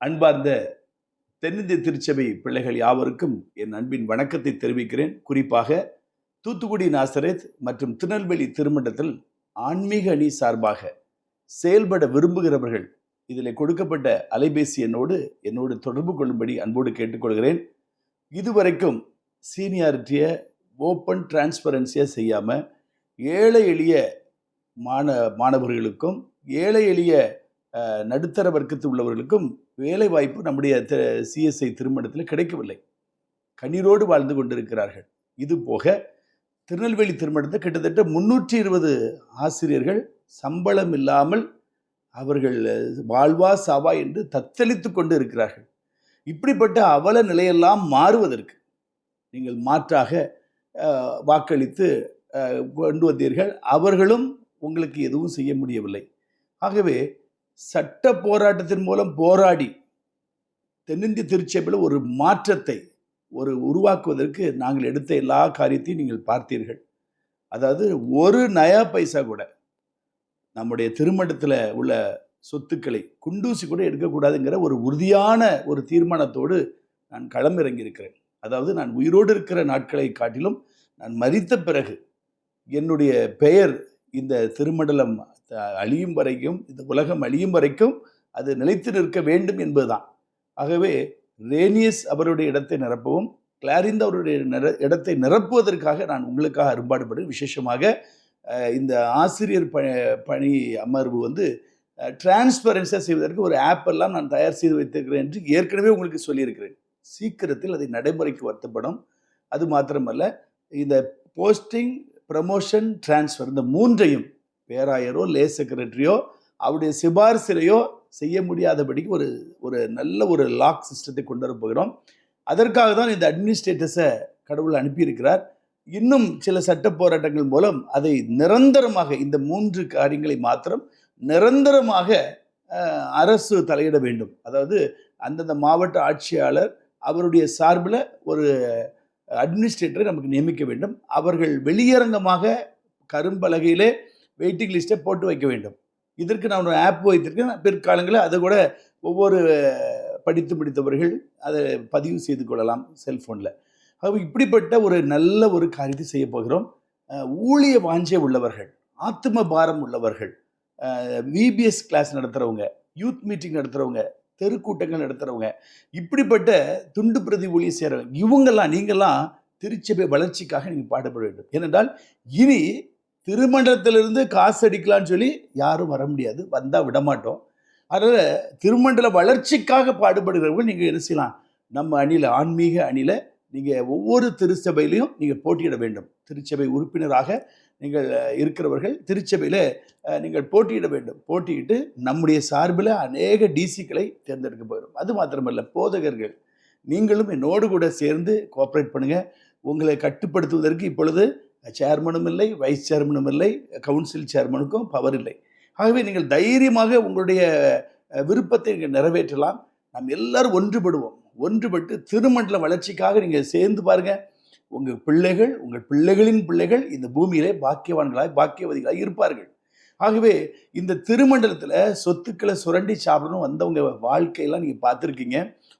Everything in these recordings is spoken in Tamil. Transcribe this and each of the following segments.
அன்பார்ந்த தென்னிந்திய திருச்சபை பிள்ளைகள் யாவருக்கும் என் அன்பின் வணக்கத்தை தெரிவிக்கிறேன். குறிப்பாக தூத்துக்குடி நாசரேத் மற்றும் திருநெல்வேலி திருமண்டத்தில் ஆன்மீக அணி சார்பாக செயல்பட விரும்புகிறவர்கள் இதில் கொடுக்கப்பட்ட அலைபேசி எண்ணோடு என்னோடு தொடர்பு கொள்ளும்படி அன்போடு கேட்டுக்கொள்கிறேன். இதுவரைக்கும் சீனியாரிட்டியை ஓப்பன் டிரான்ஸ்பரன்சியாக செய்யாமல் ஏழை எளிய மாண மாணவர்களுக்கும் ஏழை எளிய நடுத்தர வர்க்கத்தில் உள்ளவர்களுக்கும் வேலை வாய்ப்பு நம்முடைய சிஎஸ்ஐ திருமணத்தில் கிடைக்கவில்லை. கண்ணீரோடு வாழ்ந்து கொண்டிருக்கிறார்கள். இது போக திருநெல்வேலி திருமணத்தில் கிட்டத்தட்ட முன்னூற்றி இருபது ஆசிரியர்கள் சம்பளம் இல்லாமல் அவர்கள் வாழ்வா சாவா என்று தத்தளித்து கொண்டு இருக்கிறார்கள். இப்படிப்பட்ட அவல நிலையெல்லாம் மாறுவதற்கு நீங்கள் மாற்றாக வாக்களித்து கொண்டு வந்தீர்கள். அவர்களும் உங்களுக்கு எதுவும் செய்ய முடியவில்லை. ஆகவே சட்ட போராட்டத்தின் மூலம் போராடி தென்னிந்திய திருச்சபையில் ஒரு மாற்றத்தை ஒரு உருவாக்குவதற்கு நாங்கள் எடுத்த எல்லா காரியத்தையும் நீங்கள் பார்த்தீர்கள். அதாவது ஒரு நயா பைசா கூட நம்முடைய திருமணத்தில் உள்ள சொத்துக்களை குண்டூசி கூட எடுக்கக்கூடாதுங்கிற ஒரு உறுதியான ஒரு தீர்மானத்தோடு நான் களமிறங்கியிருக்கிறேன். அதாவது நான் உயிரோடு இருக்கிற நாட்களை காட்டிலும் நான் மறித்த பிறகு என்னுடைய பெயர் இந்த திருமண்டலம் அழியும் வரைக்கும் இந்த உலகம் அழியும் வரைக்கும் அது நிலைத்து நிற்க வேண்டும் என்பதுதான். ஆகவே ரேனியஸ் அவருடைய இடத்தை நிரப்பவும் கிளாரிந்த அவருடைய நிற இடத்தை நிரப்புவதற்காக நான் உங்களுக்காக அரும்பாடுபடு விசேஷமாக இந்த ஆசிரியர் ப பணி அமர்வு வந்து டிரான்ஸ்பரன்ஸாக செய்வதற்கு ஒரு ஆப் எல்லாம் நான் தயார் செய்து வைத்திருக்கிறேன் என்று ஏற்கனவே உங்களுக்கு சொல்லியிருக்கிறேன். சீக்கிரத்தில் அதை நடைமுறைக்கு வருத்தப்படும். அது மாத்திரமல்ல இந்த போஸ்டிங் ப்ரமோஷன் டிரான்ஸ்ஃபர் இந்த மூன்றையும் பேராயரோ லே செக்ரட்டரியோ அவருடைய சிபாரிசிலையோ செய்ய முடியாதபடிக்கு ஒரு ஒரு நல்ல ஒரு லாக் சிஸ்டத்தை கொண்டு வர போகிறோம். அதற்காக தான் இந்த அட்மினிஸ்ட்ரேட்டர்ஸை கடவுள் அனுப்பியிருக்கிறார். இன்னும் சில சட்ட போராட்டங்கள் மூலம் அதை நிரந்தரமாக இந்த மூன்று காரியங்களை மாத்திரம் நிரந்தரமாக அரசு தலையிட வேண்டும். அதாவது அந்தந்த மாவட்ட ஆட்சியாளர் அவருடைய சார்பில் ஒரு அட்மினிஸ்ட்ரேட்டரை நமக்கு நியமிக்க வேண்டும். அவர்கள் வெளியரங்கமாக கரும்பலகையிலே வெயிட்டிங் லிஸ்ட்டை போட்டு வைக்க வேண்டும். இதற்கு நான் ஒரு ஆப் வைத்திருக்கேன். பிற்காலங்களில் அதை கூட ஒவ்வொரு படித்து முடித்தவர்கள் அதை பதிவு செய்து கொள்ளலாம் செல்ஃபோனில் அப்போ இப்படிப்பட்ட ஒரு நல்ல ஒரு காரியத்தை செய்ய போகிறோம். ஊழிய வாஞ்சை உள்ளவர்கள் ஆத்ம பாரம் உள்ளவர்கள் விபிஎஸ் கிளாஸ் நடத்துகிறவங்க யூத் மீட்டிங் நடத்துகிறவங்க தெருக்கூட்டங்கள் நடத்துகிறவங்க இப்படிப்பட்ட துண்டு பிரதி ஊழிய செய்கிறவங்க இவங்கெல்லாம் நீங்கள்லாம் திருச்சபை வளர்ச்சிக்காக நீங்கள் பாடுபட வேண்டும். ஏனென்றால் இனி திருமண்டலத்திலிருந்து காசு அடிக்கலான்னு சொல்லி யாரும் வர முடியாது வந்தால் விடமாட்டோம். அதனால் திருமண்டல வளர்ச்சிக்காக பாடுபடுகிறவங்க நீங்கள் என்ன செய்யலாம்? நம்ம அணியில் ஆன்மீக அணியில் நீங்கள் ஒவ்வொரு திருச்சபையிலையும் நீங்கள் போட்டியிட வேண்டும். திருச்சபை உறுப்பினராக நீங்கள் இருக்கிறவர்கள் திருச்சபையில் நீங்கள் போட்டியிட வேண்டும். போட்டியிட்டு நம்முடைய சார்பில் அநேக டிசிக்களை தேர்ந்தெடுக்க போயிடும் அது மாத்திரமல்ல போதகர்கள் நீங்களும் என்னோடு கூட சேர்ந்து கோஆப்ரேட் பண்ணுங்கள் உங்களை கட்டுப்படுத்துவதற்கு இப்பொழுது சேர்மனும் இல்லை வைஸ் சேர்மனும் இல்லை கவுன்சில் சேர்மனுக்கும் பவர் இல்லை ஆகவே நீங்கள் தைரியமாக உங்களுடைய விருப்பத்தை நீங்கள் நிறைவேற்றலாம். நாம் எல்லாரும் ஒன்றுபடுவோம். ஒன்றுபட்டு திருமண்டல வளர்ச்சிக்காக நீங்கள் சேர்ந்து பாருங்க. உங்கள் பிள்ளைகள் உங்கள் பிள்ளைகளின் பிள்ளைகள் இந்த பூமியிலே பாக்கியவான்களாய் பாக்கியவதிகளாய் இருப்பார்கள். ஆகவே இந்த திருமண்டலத்தில் சொத்துக்களை சுரண்டி சாப்பிடணும் வந்தவங்க வாழ்க்கையெல்லாம் நீங்கள் பார்த்துருக்கீங்க.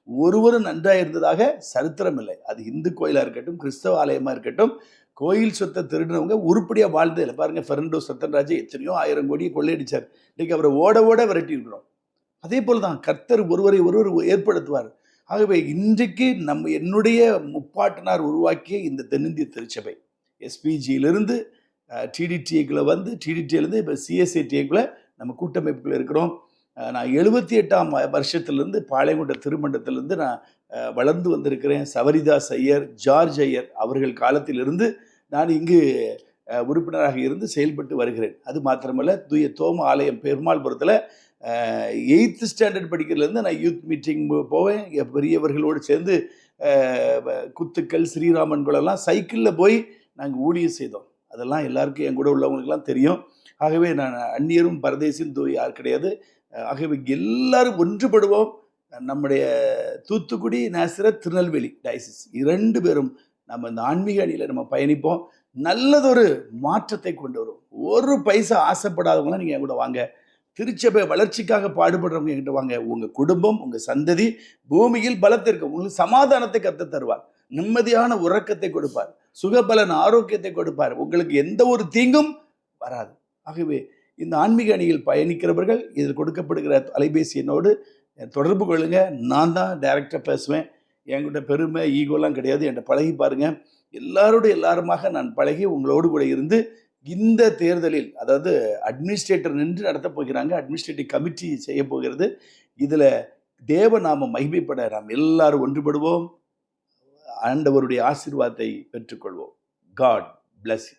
ஒருவரும் நன்றாக இருந்ததாக சரித்திரம் இல்லை. அது இந்து கோயிலாக இருக்கட்டும் கிறிஸ்தவ ஆலயமாக இருக்கட்டும் கோயில் சொத்தை திருடினவங்க உருப்படியாக வாழ்ந்தது இல்லை. பாருங்கள் ஃபெர்னண்டோ சத்தன்ராஜ் எத்தனையோ ஆயிரம் கோடியை கொள்ளையடிச்சார். இன்றைக்கி அவரை ஓட ஓட விரட்டி இருக்கிறோம் அதே போல் தான் கர்த்தர் ஒருவரை ஒருவர் ஏற்படுத்துவார். ஆகவே இன்றைக்கு நம்ம என்னுடைய முப்பாட்டனார் உருவாக்கிய இந்த தென்னிந்திய திருச்சபை. எஸ்பிஜியிலிருந்து டிடிடிஏக்குள்ளே வந்து டிடிடிஏலேருந்து இப்போ சிஎஸ்ஐடிஏக்குள்ளே நம்ம கூட்டமைப்புக்குள்ள இருக்கிறோம். நான் எழுபத்தி எட்டாம் வருஷத்துலேருந்து பாளையங்குண்ட திருமண்டத்திலேருந்து நான் வளர்ந்து வந்திருக்கிறேன். சவரிதாஸ் ஐயர் ஜார்ஜ் ஐயர் அவர்கள் காலத்திலிருந்து நான் இங்கு உறுப்பினராக இருந்து செயல்பட்டு வருகிறேன். அது மாத்திரமல்ல தூய தோம ஆலயம் பெருமாள்புரத்தில் எயித்து ஸ்டாண்டர்ட் படிக்கிறதுலேருந்து நான் யூத் மீட்டிங் போவேன். என் பெரியவர்களோடு சேர்ந்து வ- குத்துக்கள் ஸ்ரீராமன் குளம்லாம் சைக்கிளில் போய் நாங்கள் ஊழியம் செய்தோம். அதெல்லாம் எல்லாருக்கும் என் கூட உள்ளவங்களுக்கெல்லாம் தெரியும். ஆகவே நான் அந்நியரும் பரதேசியும் தூய் யார் கிடையாது. ஆகவே எல்லாரும் ஒன்றுபடுவோம். நம்முடைய தூத்துக்குடி நேசர திருநெல்வேலி டயசிஸ் இரண்டு பேரும் நம்ம இந்த ஆன்மீக அணியில் நம்ம பயணிப்போம். நல்லதொரு மாற்றத்தை கொண்டு வரும். ஒரு பைசா ஆசைப்படாதவங்களாம் நீங்கள் என் கூட வாங்க. திருச்சபை வளர்ச்சிக்காக பாடுபடுறவங்க என்கிட்ட வாங்க. உங்கள் குடும்பம் உங்கள் சந்ததி பூமியில் பலத்திற்கு உங்களுக்கு சமாதானத்தை கற்று தருவார். நிம்மதியான உறக்கத்தை கொடுப்பார். சுகபலன் ஆரோக்கியத்தை கொடுப்பார். உங்களுக்கு எந்த ஒரு தீங்கும் வராது. ஆகவே இந்த ஆன்மீக அணியில் பயணிக்கிறவர்கள் இதில் கொடுக்கப்படுகிற அலைபேசி தொடர்பு கொள்ளுங்கள் நான் தான் டைரக்டாக பேசுவேன். என்கிட்ட பெருமை ஈகோலாம் கிடையாது. என்கிட்ட பழகி பாருங்கள் எல்லாரோடு எல்லாருமாக நான் பழகி உங்களோடு கூட இருந்து இந்த தேர்தலில் அதாவது அட்மினிஸ்ட்ரேட்டர் நின்று நடத்தப் போகிறாங்க. அட்மினிஸ்ட்ரேட்டிவ் கமிட்டி செய்ய போகிறது. இதில் தேவ நாம மகிமைப்பட நாம் எல்லாரும் ஒன்றுபடுவோம். ஆண்டவருடைய ஆசீர்வாதத்தை பெற்றுக்கொள்வோம். God plus